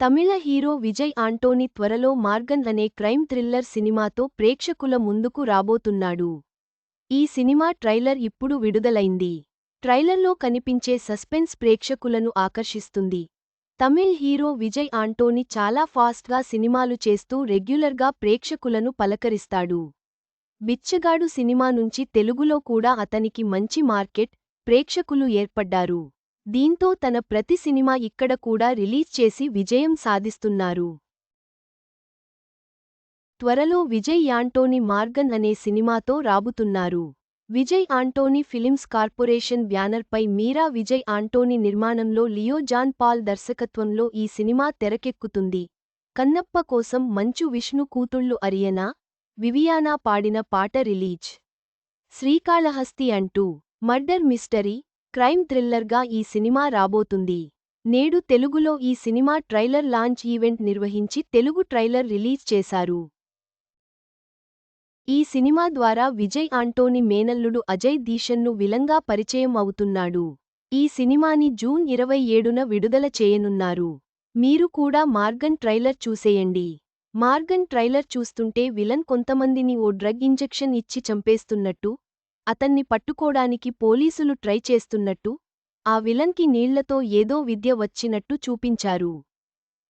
తమిళ hero Vijay Antony త్వరలో మార్గన్ అనే crime thriller సినిమాతో ప్రేక్షకుల ముందుకు రాబోతున్నాడు. ఈ సినిమా ట్రైలర్ ఇప్పుడు విడుదలైంది. ట్రైలర్లో కనిపించే సస్పెన్స్ ప్రేక్షకులను ఆకర్షిస్తుంది. తమిళ్ హీరో విజయ్ ఆంటోని చాలా ఫాస్ట్గా సినిమాలు చేస్తూ రెగ్యులర్గా ప్రేక్షకులను పలకరిస్తాడు. బిచ్చగాడు సినిమా నుంచి తెలుగులో కూడా అతనికి మంచి మార్కెట్ ప్రేక్షకులు ఏర్పడ్డారు. దీంతో తన ప్రతి సినిమా ఇక్కడ కూడా రిలీజ్ చేసి విజయం సాధిస్తున్నారు. త్వరలో విజయ్ యాంటోనీ మార్గన్ అనే సినిమాతో రాబుతున్నారు. విజయ్ ఆంటోనీ ఫిలిమ్స్ కార్పొరేషన్ బ్యానర్పై మీరా విజయ్ ఆంటోనీ నిర్మాణంలో లియో జాన్ పాల్ దర్శకత్వంలో ఈ సినిమా తెరకెక్కుతుంది. కన్నప్ప కోసం మంచు విష్ణు కూతుళ్ళు అరియనా వివియానా పాడిన పాట రిలీజ్. శ్రీకాళహస్తి అంటూ మర్డర్ మిస్టరీ క్రైమ్ థ్రిల్లర్గా ఈ సినిమా రాబోతుంది. నేడు తెలుగులో ఈ సినిమా ట్రైలర్ లాంచ్ ఈవెంట్ నిర్వహించి తెలుగు ట్రైలర్ రిలీజ్ చేశారు. ఈ సినిమా ద్వారా విజయ్ ఆంటోని మేనల్లుడు అజయ్ దీషన్ను విలంగా పరిచయం అవుతున్నాడు. ఈ సినిమాని జూన్ ఇరవై ఏడున విడుదల చేయనున్నారు. మీరు కూడా మార్గన్ ట్రైలర్ చూసేయండి. మార్గన్ ట్రైలర్ చూస్తుంటే విలన్ కొంతమందిని ఓ డ్రగ్ ఇంజెక్షన్ ఇచ్చి చంపేస్తున్నట్టు అతన్ని పట్టుకోడానికి పోలీసులు ట్రై చేస్తున్నట్టు ఆ విలన్కి నీళ్ళతో ఏదో విద్య వచ్చినట్టు చూపించారు.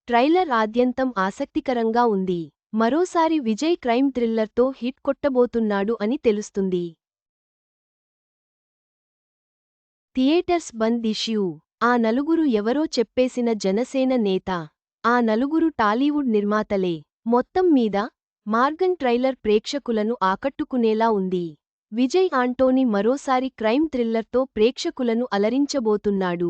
ట్రైలర్ ఆద్యంతం ఆసక్తికరంగా ఉంది. మరోసారి విజయ్ క్రైమ్ థ్రిల్లర్తో హిట్ కొట్టబోతున్నాడు అని తెలుస్తుంది. Theatres bandh issue. ఆ నలుగురు ఎవరో చెప్పేసిన జనసేన నేత. ఆ నలుగురు టాలీవుడ్ నిర్మాతలే. మొత్తం మీద మార్గన్ ట్రైలర్ ప్రేక్షకులను ఆకట్టుకునేలా ఉంది. విజయ్ ఆంటోని మరోసారి క్రైమ్ థ్రిల్లర్తో ప్రేక్షకులను అలరించబోతున్నాడు.